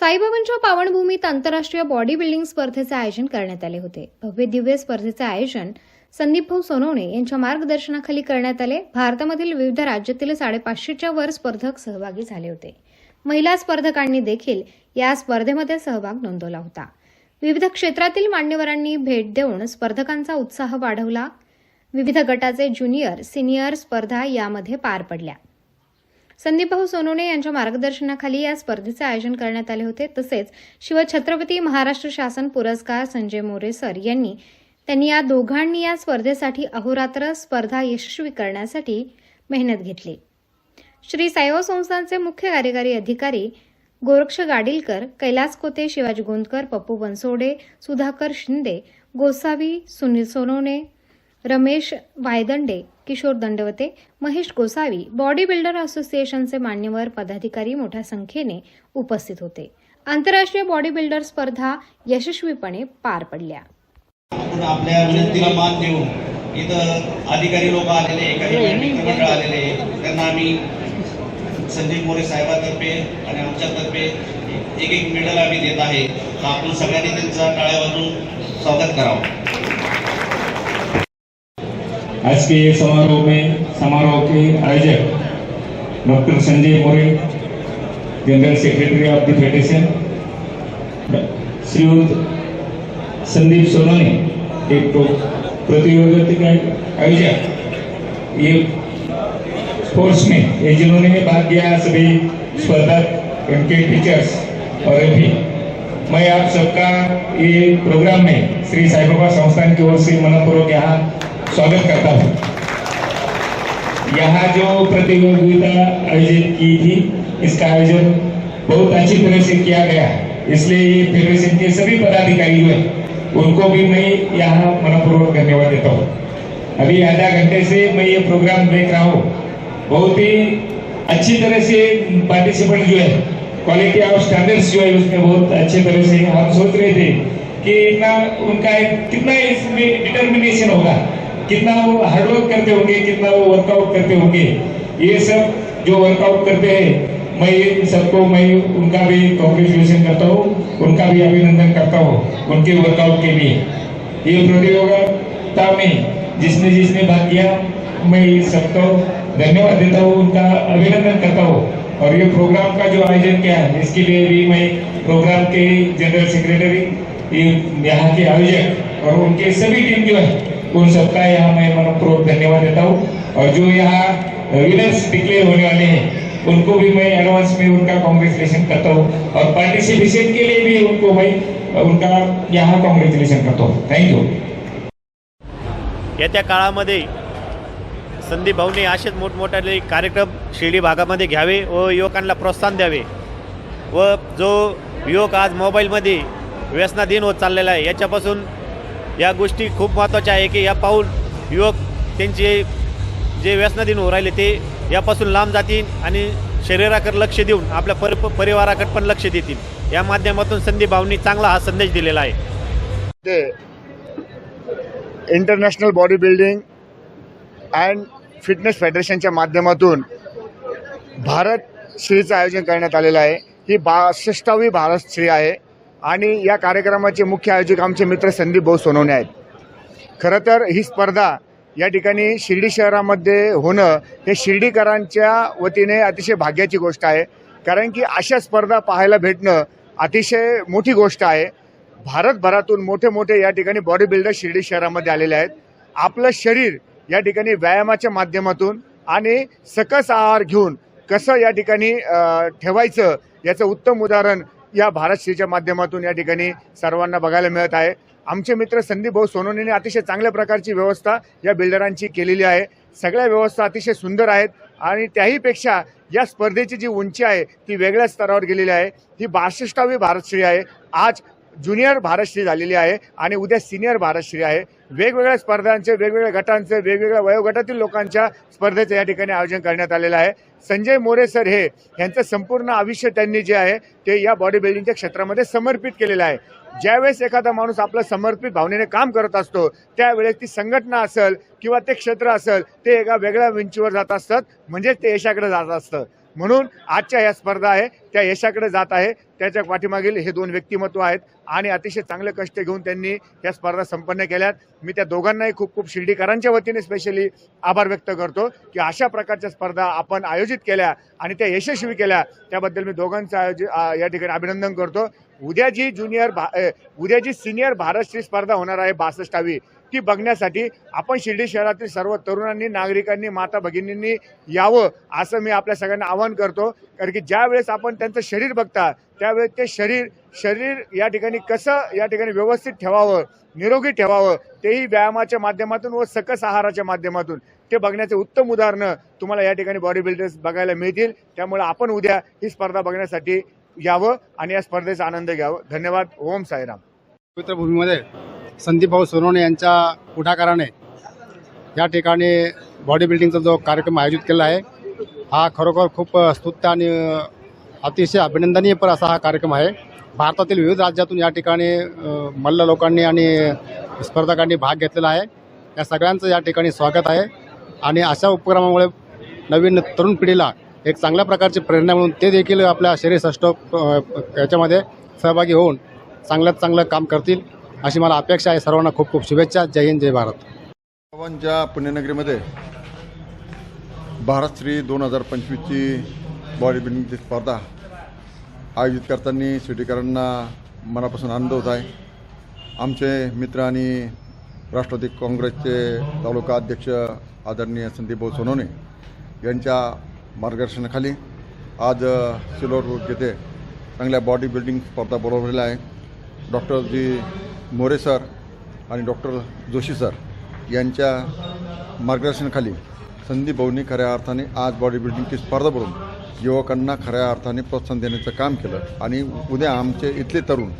साईबाबांच्या पावनभूमीत आंतरराष्ट्रीय body building स्पर्धेचे आयोजन करण्यात आले होते. भव्य दिव्य स्पर्धेचे आयोजन संदीप भाऊ सोनवणे यांच्या मार्गदर्शनाखाली करण्यात आले. भारतामधील विविध राज्यातील साडेपाचशेच्या वर स्पर्धक सहभागी झाले होते. महिला स्पर्धकांनी देखील या स्पर्धेमध्ये सहभाग नोंदवला होता. विविध क्षेत्रातील मान्यवरांनी भेट देऊन स्पर्धकांचा उत्साह वाढवला. विविध गटाचे ज्युनियर सिनियर स्पर्धा यामध्ये पार पडल्या. संदीपभाऊ सोनोने यांच्या मार्गदर्शनाखाली या स्पर्धेचे आयोजन करण्यात आले होते. तसेच शिवछत्रपती महाराष्ट्र शासन पुरस्कार संजय मोरे सर यांनी त्यांनी या दोघांनी या स्पर्धेसाठी अहोरात्र स्पर्धा यशस्वी करण्यासाठी मेहनत घेतली. श्री साईबाबा संस्थांचे मुख्य कार्यकारी अधिकारी गोरक्ष गाडीलकर कैलास कोते शिवाजी गोंदकर पप्पू बनसोडे सुधाकर शिंदे गोसावी सुनील सोनोने रमेश वायदंडे किशोर दंडवते महेश गोसावी बॉडी बिल्डर असोसिएशनचे मान्यवर पदाधिकारी मोठ्या संख्येने उपस्थित होते. आंतरराष्ट्रीय बॉडी बिल्डर स्पर्धा यशस्वीपणे पार पडल्या. आपल्या विनंतीला मान देऊन इथं अधिकारी लोक आलेले काही मित्रमंडळ आलेले. त्यांना आम्ही संदीप मोरे साहेबातर्फे आणि आमच्यातर्फे एक एक मेडल आम्ही देत आहे. तर आपण सगळ्यांनी त्यांचा टाळ्या वाजून स्वागत करावं. आज के समारोह में समारोह के आयोजक doctor Sanjay More, general secretary of the federation Shriyut Sandeep Sonone, एक प्रो- प्रतियोगिता का आयोजक, ये स्पोर्ट्स में, ये जिन्होंने भाग लिया, सभी स्पर्धक, इनके टीचर्स और भी। मैं आप सबका ये प्रोग्राम में श्री साई बाबा संस्थान की ओर से मनपूर्वक यहाँ स्वागत करता हूँ। यहाँ जो प्रतियोगिता आयोजित की थी, इसका आयोजन बहुत अच्छी तरह से किया गया। इसलिए ये फेडरेशन के सभी पदाधिकारी जो हैं, उनको भी मैं यहाँ मनपूर्वक धन्यवाद देता हूँ। अभी आधा घंटे से मैं ये प्रोग्राम देख रहा हूँ। बहुत ही अच्छी तरह से पार्टिसिपेंट जो है क्वालिटी ऑफ़ स्टैंडर्ड्स जो है, उसमें बहुत अच्छे तरह से हम सोच रहे थे कि इतना, उनका कितना इसमें डिटर्मिनेशन होगा। कितना वो हार्डवर्क करते होंगे, कितना वो वर्कआउट करते होंगे, ये सब जो वर्कआउट करते हैं, मैं इन सबको, मैं उनका भी कॉन्ग्रेचुलेशन करता हूँ, उनका भी अभिनंदन करता हूँ, उनके वर्कआउट के लिए। ये प्रतियोगिता में जिसने जिसने भाग किया मैं सबको धन्यवाद देता हूँ, उनका अभिनंदन करता हूँ। और ये प्रोग्राम का जो आयोजन किया है, इसके लिए भी मैं प्रोग्राम के जनरल सेक्रेटरी यहाँ के आयोजक और उनके सभी टीम जो है उन सबका यहाँ मैं मनपूर्वक धन्यवाद देता. हूँ और जो यहाँ विनर्स डिक्लेयर होने वाले हैं उनको भी मैं एडवांस में उनका कॉन्ग्रेचुलेशन करता हूँ। और पार्टिसिपेशन के लिए भी उनको मैं उनका यहाँ कॉन्ग्रेचुलेशन करता हूँ। थैंक यू येत्या काळामध्ये संदीप भाऊने असेच मोठमोठाले कार्यक्रम शिर्डी भागामध्ये घ्यावे व युवकांना प्रोत्साहन द्यावे व जो युवक आज मोबाईलमध्ये व्यसनाधीन होत चाललेला आहे याच्यापासून या गोष्टी खूप महत्त्वाच्या आहे की या पाऊल युवक त्यांचे जे व्यसनाधीन हो राहिले ते यापासून लांब जातील आणि शरीराकडे लक्ष देऊन आपल्या पर परिवाराकडे पण लक्ष देतील. या माध्यमातून संदीप भाऊंनी चांगला हा संदेश दिलेला आहे. ते international body building and fitness फेडरेशनच्या माध्यमातून भारत श्रीचं आयोजन करण्यात आलेलं आहे. ही बासष्टावी भारत श्री आहे. आणि या कार्यक्रमाचे मुख्य आयोजक आमचे मित्र संदीप भाऊ सोनवणे आहेत. खरं तर ही स्पर्धा या ठिकाणी शिर्डी शहरामध्ये होणं हे शिर्डीकरांच्या वतीने अतिशय भाग्याची गोष्ट आहे. कारण की अशा स्पर्धा पाहायला भेटणं अतिशय मोठी गोष्ट आहे. भारतभरातून मोठे मोठे या ठिकाणी बॉडी बिल्डर शिर्डी शहरामध्ये आलेले आहेत. आपलं शरीर या ठिकाणी व्यायामाच्या माध्यमातून आणि सकस आहार घेऊन कसं या ठिकाणी ठेवायचं याचं उत्तम उदाहरण या भारत श्रीच्या माध्यमातून या ठिकाणी सर्वांना बघायला मिळत आहे. आमचे मित्र संदीप भाऊ सोनवणेने अतिशय चांगल्या प्रकारची व्यवस्था या बिल्डरांची केलेली आहे. सगळ्या व्यवस्था अतिशय सुंदर आहेत आणि त्याहीपेक्षा या स्पर्धेची जी उंची आहे ती वेगळ्या स्तरावर गेलेली आहे. ही बासष्टावी भारतश्री आहे. आज ज्युनियर भारतश्री झालेली आहे आणि उद्या सिनियर भारतश्री आहे. वेगवेगळ्या स्पर्धांचे वेगवेगळ्या गटांचे वेगवेगळ्या वयोगटातील लोकांच्या स्पर्धेचं या ठिकाणी आयोजन करण्यात आलेलं आहे. संजय मोरे सर हे यांचं संपूर्ण आयुष्य त्यांनी जे आहे ते या बॉडी बिल्डिंगच्या क्षेत्रामध्ये समर्पित केलेलं आहे. ज्यावेळेस एखादा माणूस आपलं समर्पित भावनेने काम करत असतो त्यावेळेस ती संघटना असेल किंवा ते क्षेत्र असेल ते एका वेगळ्या विंचीवर जात असतात म्हणजेच ते यशाकडे जात असतं. म्हणून आजच्या या स्पर्धा आहे त्या यशाकडे जात आहे. त्याच्या पाठीमागील हे दोन व्यक्तिमत्व आहेत. आणि अतिशय चांगले कष्ट घेऊन त्यांनी या स्पर्धा संपन्न केल्यात. मी त्या दोघांनाही खूप खूप शिर्डीकरांच्या वतीने स्पेशली आभार व्यक्त करतो की अशा प्रकारच्या स्पर्धा आपण आयोजित केल्या आणि त्या यशस्वी केल्या. त्याबद्दल मी दोघांचं आयोजित या ठिकाणी अभिनंदन करतो. उद्या जी ज्युनियर भा उद्या जी सिनियर भारतश्री स्पर्धा होणार आहे बासष्टावी. ती बघण्यासाठी आपण शिर्डी शहरातील सर्व तरुणांनी नागरिकांनी माता भगिनींनी यावं असं मी आपल्या सगळ्यांना आवाहन करतो. कारण की ज्या वेळेस आपण त्यांचं शरीर बघता त्यावेळेस ते शरीर शरीर या ठिकाणी कसं या ठिकाणी व्यवस्थित ठेवावं निरोगी ठेवावं तेही व्यायामाच्या माध्यमातून व सकस आहाराच्या माध्यमातून. ते बघण्याचे उत्तम उदाहरणं तुम्हाला या ठिकाणी बॉडी बिल्डर्स बघायला मिळतील. त्यामुळे आपण उद्या ही स्पर्धा बघण्यासाठी यावं आणि या स्पर्धेचा आनंद घ्यावं. धन्यवाद. ओम साईराम. पवित्र संदीप भाऊ सोनवणे यांच्या पुढाकाराने या ठिकाणी बॉडी बिल्डिंगचा जो कार्यक्रम आयोजित केला आहे हा खरोखर खूप स्तुत्य आणि अतिशय अभिनंदनीय पण असा हा कार्यक्रम आहे. भारतातील विविध राज्यातून या ठिकाणी मल्ल लोकांनी आणि स्पर्धकांनी भाग घेतलेला आहे. या सगळ्यांचं या ठिकाणी स्वागत आहे आणि अशा उपक्रमामुळे नवीन तरुण पिढीला एक चांगल्या प्रकारची प्रेरणा मिळून ते देखील आपल्या शरीरसष्ट याच्यामध्ये सहभागी होऊन चांगल्यात चांगलं काम करतील. अशी मला अपेक्षा आहे. सर्वांना खूप खूप शुभेच्छा. जय हिंद जय भारत. पवनच्या पुण्यनगरीमध्ये भारत श्री दोन हजार पंचवीसची बॉडी बिल्डिंगची स्पर्धा आयोजित करताना सिटीकरांना मनापासून आनंद होत आहे. आमचे मित्र आणि राष्ट्रवादी काँग्रेसचे तालुका अध्यक्ष आदरणीय संदीपभाऊ सोनवणे यांच्या मार्गदर्शनाखाली आज सिल्वर येथे चांगल्या बॉडी बिल्डिंग स्पर्धा बोलवलेल्या आहे डॉक्टर जी मोरे सर आणि डॉक्टर जोशी सर यांच्या मार्गदर्शनाखाली संदीप भाऊंनी खऱ्या अर्थाने आज बॉडी बिल्डिंगची स्पर्धा भरून युवकांना खऱ्या अर्थाने प्रोत्साहन देण्याचं काम केलं. आणि उद्या आमचे इथले तरुण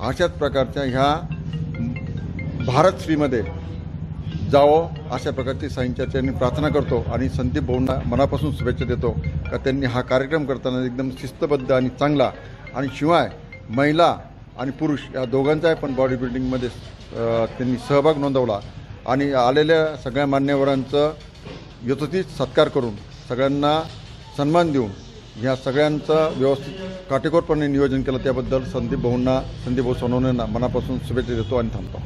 अशाच प्रकारच्या ह्या भारत श्रीमध्ये जावं अशा प्रकारची साईंच्या प्रार्थना करतो आणि संदीप भाऊंना मनापासून शुभेच्छा देतो का त्यांनी हा कार्यक्रम करताना एकदम शिस्तबद्ध आणि चांगला आणि शिवाय महिला आणि पुरुष या दोघांचाही पण बॉडी बिल्डिंगमध्ये त्यांनी सहभाग नोंदवला. आणि आलेल्या सगळ्या मान्यवरांचं यथोचित सत्कार करून सगळ्यांना सन्मान देऊन ह्या सगळ्यांचं व्यवस्थित काटेकोरपणे नियोजन केलं. त्याबद्दल संदीप भाऊंना संदीप भाऊ सोनवणेंना मनापासून शुभेच्छा देतो आणि थांबतो.